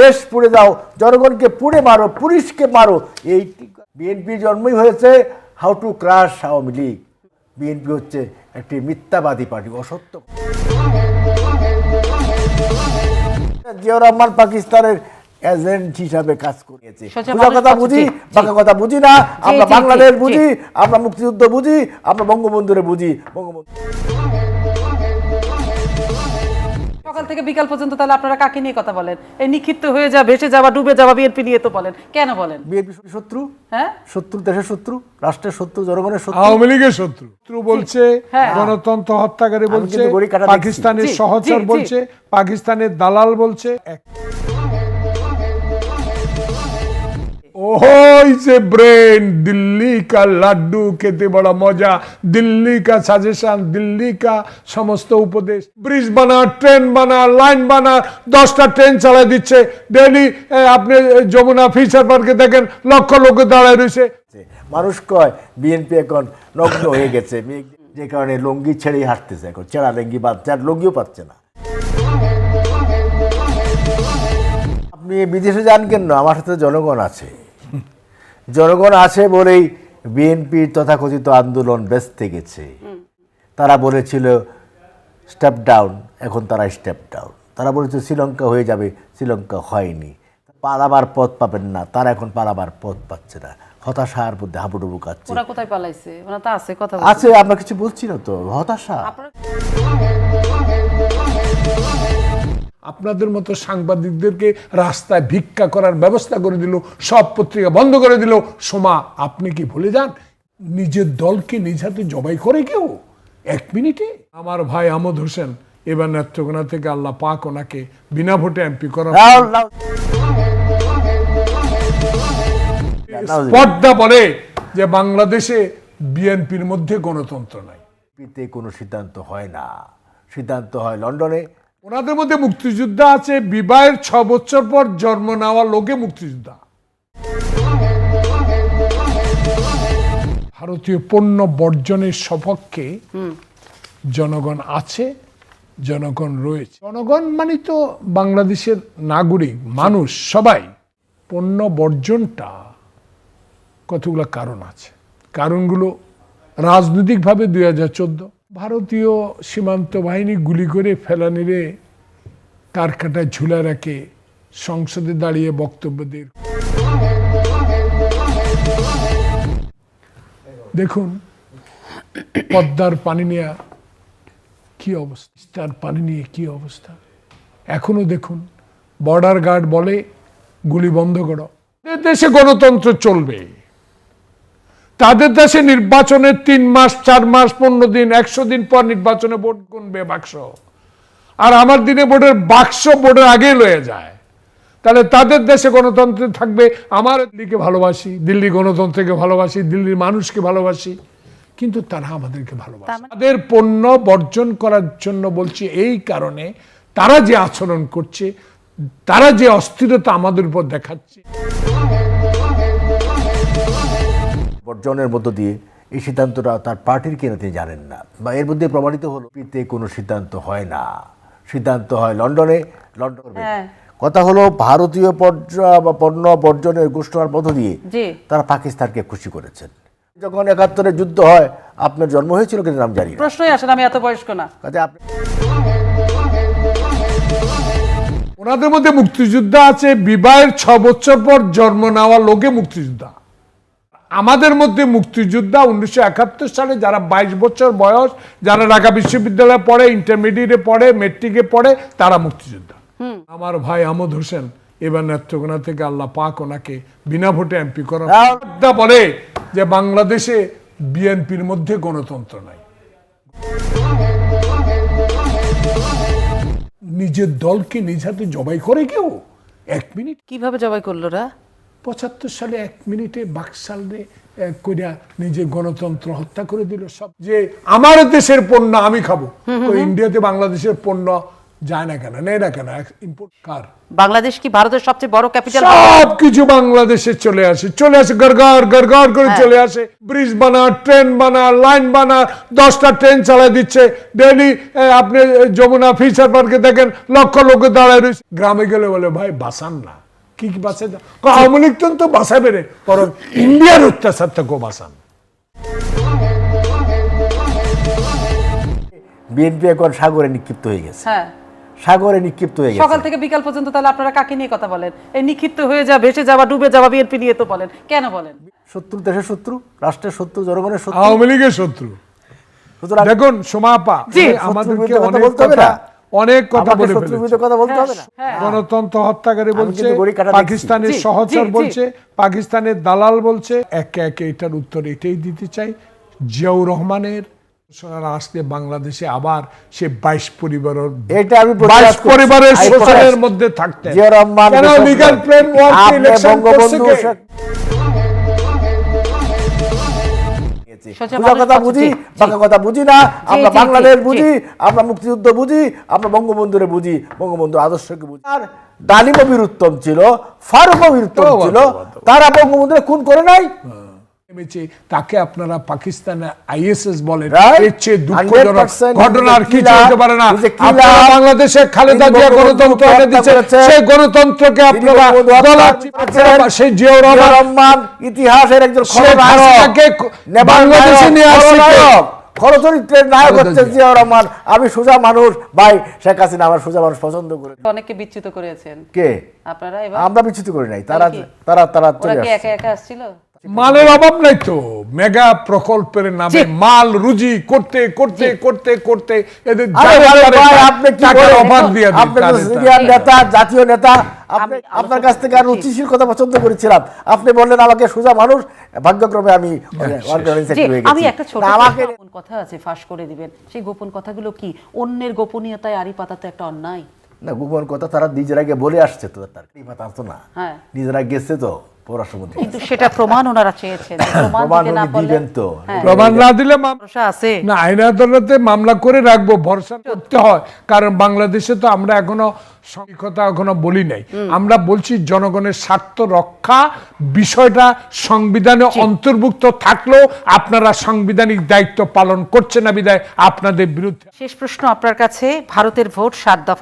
দেশ পুড়ে দাও জনগণকে পুড়ে মারো পুলিশকে মারো। এই বিএনপি জন্মই হয়েছে how to crush Awami League BNP হচ্ছে একটি মিথ্যাবাদী পার্টি অসত্য। জিয়াউর রহমান পাকিস্তানের এজেন্ট হিসাবে কাজ করেছে সোজা কথা বুঝি জি, কথা বুঝি না। আমরা বাংলাদেশ বুঝি আমরা মুক্তিযুদ্ধ বুঝি আমরা বঙ্গবন্ধুরে বুঝি বঙ্গবন্ধু সকাল থেকে বিকাল পর্যন্ত তাহলে আপনারা কাকে নিয়ে কথা বলেন? এই নিক্ষিপ্ত হয়ে যা ভেসে যাওয়া ডুবে যাওয়া বিএনপি নিয়ে তো বলেন। কেন বলেন? বিএনপি শত্রু? হ্যাঁ? শত্রু দেশের শত্রু? রাষ্ট্রের শত্রু? জনগণের শত্রু? আওয়ামী লীগের শত্রু। শত্রু বলছে হ্যাঁ। গণতন্ত্র হত্যাকারী বলছে। পাকিস্তানের সহচর। বলছে পাকিস্তানের দালাল বলছে। ওই যে ব্রেন, দিল্লি কা লাড্ডু খেতে বড় মজা, দিল্লি কা সাজেশন, দিল্লি কা সমস্ত উপদেশ। ব্রিজ বানা, ট্রেন বানা, লাইন বানা, দশটা ট্রেন চালাই দিচ্ছে। ডেলি আপনি যমুনা ফিচার পার্কে দেখেন, লক্ষ লোক দাঁড়ায় রয়েছে। মানুষ কয়, বিএনপি এখন নগ্ন হয়ে গেছে। যে কারণে লুঙ্গি ছেড়েই হাঁটতেছে এখন। চেরা লুঙ্গি বাদ আর লুঙ্গিও পাচ্ছে না। আপনি বিদেশে যান কেন? আমার সাথে জনগণ আছে। জনগণ আছে বলেই বিএনপির তথাকথিত আন্দোলন ব্যস্ত গেছে। তারা বলেছিল স্টেপ ডাউন এখন তারা স্টেপ ডাউন তারা বলেছিল শ্রীলঙ্কা হয়ে যাবে শ্রীলঙ্কা হয়নি। পালাবার পথ পাবেন না তারা এখন পালাবার পথ পাচ্ছে না। হতাশার মধ্যে হাবুডুবু কাচ্ছে ওরা কোথায় পালাইছে? ওরা তো আছে কথা আছে আমরা কিছু বলছি না তো হতাশা। আপনাদের মতো সাংবাদিকদেরকে রাস্তায় ভিক্ষা করার ব্যবস্থা করে দিল সব পত্রিকা বন্ধ করে দিল। সোমা আপনি কি ভুলে যান? নিজের দলকে নিজ হাতে জবাই করে কেউ? এক মিনিটে। আমার ভাই আমদ হোসেন এবার নেত্রকোনা থেকে আল্লাহ পাক ওনাকে বিনা ভোটে এমপি। নাও, স্পর্ধা বলে যে বাংলাদেশে বিএনপির মধ্যে গণতন্ত্র নাই। বিএনপিতে কোনো সিদ্ধান্ত হয় না। সিদ্ধান্ত হয় লন্ডনে ওনাদের মধ্যে মুক্তিযোদ্ধা আছে বিবাহের ছ বছর পর জন্ম নেওয়া লোকে মুক্তিযোদ্ধা। ভারতীয় পণ্য বর্জনের সপক্ষে জনগণ আছে জনগণ রয়েছে। জনগণ মানে তো বাংলাদেশের নাগরিক মানুষ সবাই। পণ্য বর্জনটা কতগুলো কারণ আছে? কারণগুলো রাজনৈতিকভাবে দুই হাজার চোদ্দ ভারতীয় সীমান্ত বাহিনী গুলি করে ফেলানিরে তার কাটায় ঝুলা রাখে, সংসদে দাঁড়িয়ে বক্তব্য দিয়ে। দেখুন, পদ্মার পানি নিয়ে কি অবস্থা? তার পানি নিয়ে কি অবস্থা? এখনও দেখুন, বর্ডার গার্ড বলে, গুলি বন্ধ করো। দেশে গণতন্ত্র চলবে। তাদের দেশে নির্বাচনের তিন মাস চার মাস পনেরো দিন একশো দিন পর নির্বাচনে ভোট গুনবে বাক্স? আর আমার দিনে ভোটের বাক্স ভোটের আগে লয়ে যায়। তাহলে তাদের দেশে গণতন্ত্র থাকবে আমার দিল্লিকে ভালোবাসি দিল্লি গণতন্ত্রকে ভালোবাসি দিল্লির মানুষকে ভালোবাসি কিন্তু তারা আমাদেরকে ভালোবাসে। মানে- তাদের পণ্য বর্জন করার জন্য বলছি এই কারণে তারা যে আচরণ করছে তারা যে অস্থিরতা আমাদের উপর দেখাচ্ছে। বর্জনের মধ্য দিয়ে এই সিদ্ধান্তটা তার পার্টির কিনা তিনি জানেন না বা এর মধ্যে প্রমাণিত হলো পিতে কোনো সিদ্ধান্ত হয় না। সিদ্ধান্ত হয় লন্ডনে লন্ডন হ্যাঁ। কথা হলো ভারতীয় পর্য- বা পণ্য বর্জনের ঘোষণার মধ্য দিয়ে তারা পাকিস্তানকে খুশি করেছেন। যখন একাত্তরের যুদ্ধ হয় আপনার জন্ম হয়েছিল কিন্তু নাম জানি প্রশ্নই আসে না, আমি এত বয়স্ক না। কাজে আপনি ওনাদের মধ্যে মুক্তিযোদ্ধা আছে বিবাহের ছ বছর পর জন্ম নেওয়া লোকে মুক্তিযোদ্ধা। আমাদের মধ্যে মুক্তিযোদ্ধা উনিশশো একাত্তর সালে যারা বাইশ বছর বয়স যারা ঢাকা বিশ্ববিদ্যালয়ে পড়ে ইন্টারমিডিয়েটে পড়ে মেট্রিকে পড়ে তারা মুক্তিযোদ্ধা। আমার ভাই আমদ হোসেন এবার নেত্রকোনা থেকে আল্লাহ পাক ওনাকে বিনা ভোটে এমপি করার স্পর্ধা বলে যে বাংলাদেশে বিএনপির মধ্যে গণতন্ত্র নাই। নিজের দলকে নিজ হাতে জবাই করে কেউ? এক মিনিট। কীভাবে জবাই করল রা পঁচাত্তর সালে এক মিনিটে বাকশালে কইরা নিজে গণতন্ত্র হত্যা করে দিল সব। যে আমার দেশের পণ্য আমি খাব তো ইন্ডিয়াতে বাংলাদেশের পণ্য যায় না কেন নেই না কেন? ইম্পোর্ট কার বাংলাদেশ কি ভারতের সবচেয়ে বড় ক্যাপিটাল সব কিছু বাংলাদেশে চলে আসে চলে আসে গরগর গরগর করে হ্যাঁ। চলে আসে। ব্রিজ বানা ট্রেন বানা লাইন বানা দশটা ট্রেন চালা দিচ্ছে। ডেলি আপনি যমুনা ফিচার পার্কে দেখেন লক্ষ লোক দাঁড়ায় রয়েছে। গ্রামে গেলে বলে ভাই বাসান না। কি কি বাসে আওয়ামী লীগ তো বাসাবে রে বরং ইন্ডিয়ার অত্যাচার থেকেও বাসান বিএনপি এখন সাগরে নিক্ষিপ্ত হয়ে গেছে। হ্যাঁ। সাগরে নিক্ষিপ্ত হয়ে গেছে। সকাল থেকে বিকাল পর্যন্ত তাহলে আপনারা কাকে নিয়ে কথা বলেন? এই নিক্ষিপ্ত হয়ে যা ভেসে যাওয়া ডুবে যাওয়া বিএনপি নিয়ে তো বলেন। কেন বলেন? শত্রু দেশের শত্রু রাষ্ট্রের শত্রু জনগণের শত্রু। আওয়ামী লীগের শত্রু। দেখুন সোমাপা জি। আমাদেরকে অনেক কথা বলতে হবে না? অনেক কথা বলে কথা বলতে হবে না? হ্যাঁ গণতন্ত্র হত্যাকারী বলছে। পাকিস্তানের সহচর। বলছে পাকিস্তানের দালাল বলছে একে একে এটার উত্তর এটাই দিতে চাই। জিয়াউর রহমানের ঘোষণারা আসলে বাংলাদেশে আবার সে বাইশ পরিবারের এটা আমি বাইশ পরিবারের শোষণের মধ্যে থাকতে। জিয়া রহমান লিগাল প্লেন বঙ্গবন্ধু সোজা কথা বুঝি জি, কথা বুঝি না। আমরা বাংলাদেশ বুঝি আমরা মুক্তিযুদ্ধ বুঝি আমরা বঙ্গবন্ধুরে বুঝি বঙ্গবন্ধু আদর্শকে বুঝি। আর ডালিম বীরুত্তম ছিল ফারুক বীর উত্তম ছিল। তারা বঙ্গবন্ধুরে খুন করে নাই? নেমেছে তাকে আপনারা পাকিস্তানে আইএসএস বলেন এর চেয়ে দুঃখজনক ঘটনা আর কিছু হতে পারে না. আপনারা বাংলাদেশে খালেদা জিয়া গণতন্ত্র এনে দিচ্ছে। সেই গণতন্ত্রকে আপনারা। সেই জিয়াউর রহমান ইতিহাসের একজন খলনায়ক বাংলাদেশে নিয়ে আসছে? নায়ক হচ্ছে রহমান। আমি সোজা মানুষ। ভাই শেখ হাসিনা আমার সোজা মানুষ পছন্দ করে। অনেকে বিচ্যুত করেছেন। কে? আপনারা আমরা বিচ্যুত করি নাই। তারা তারা তারা চলে একা একা আসছিল? মালের অভাব নাই তো। মেগা প্রকল্পের নামে মাল রুজি করতে করতে করতে করতে এদের নেতা জাতীয় নেতা। আপনি আপনার কাছ থেকে আর রুচিশীল কথা পছন্দ করেছিলাম। আপনি বললেন আমাকে সোজা মানুষ। ভাগ্যক্রমে আমি হয়ে আমি একটা ছোট কথা আছে ফাঁস করে দিবেন। সেই গোপন কথাগুলো কি? অন্যের গোপনীয়তায় আড়ি পাতাতে একটা অন্যায়? না গোপন কথা তারা নিজেরা গিয়ে বলে আসছে তো তার এই কথা তো না। হ্যাঁ। নিজেরা গেছে তো পররাষ্ট্রমন্ত্রী। কিন্তু সেটা প্রমাণ ওনারা চেয়েছেন। প্রমাণ প্রমাণ না দিবেন তো। হ্যাঁ, প্রমাণ না দিলে ভরসা আছে। না আইন আদালতে মামলা করে রাখব ভরসা করতে হয়। কারণ বাংলাদেশে তো আমরা এখনও কথা এখনও বলি নাই। আমরা বলছি জনগণের স্বার্থ রক্ষা বিষয়টা সংবিধানে অন্তর্ভুক্ত থাকলেও আপনারা সাংবিধানিক দায়িত্ব পালন করছে না বিদায় আপনাদের বিরুদ্ধে শেষ প্রশ্ন আপনার কাছে। ভারতের ভোট সাত দফা